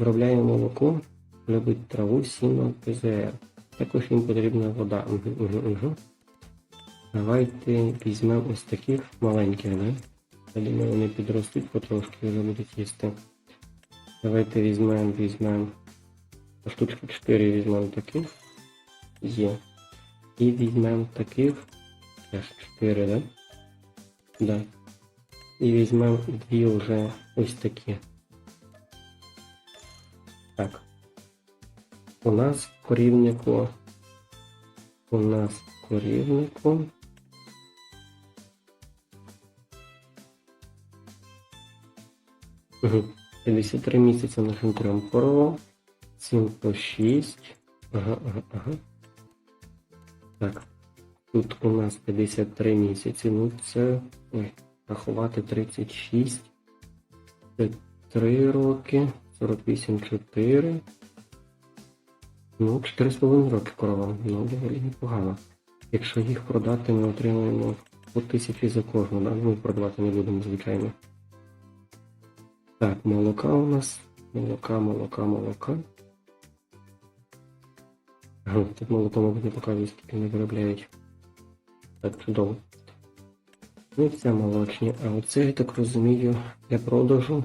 Виробляє молоко, любить траву, сіно, ПЗР. Також їм потрібна вода. Угу, угу, угу. Давайте візьмемо ось таких маленьких, да? Я думаю, вони підростуть потрошки вже будуть їсти. Давайте візьмемо, візьмемо. Штучки 4 візьмемо таких. Є. І візьмемо таких. Теж 4, да? Да. І візьмемо дві вже ось такі. Так. У нас в корівнику. У нас в корівнику. Угу. 53 місяці нашим трьом коровам. 7 по 6. Ага, ага, ага. Так. Тут у нас 53 місяці. Ну це. Ой, рахувати 36. Це 3 роки. 48 4. Ну, 4,5 роки корова. Ну, доволі непогано. Якщо їх продати, ми отримаємо по тисячі за кожну, да? Ну, продавати не будемо, звичайно. Так, молока у нас. Молока, молока, молока. Тут молоко, мабуть, не показує, скільки не виробляють. Так, чудово. Ну це молочні. А оце, я так розумію, для продажу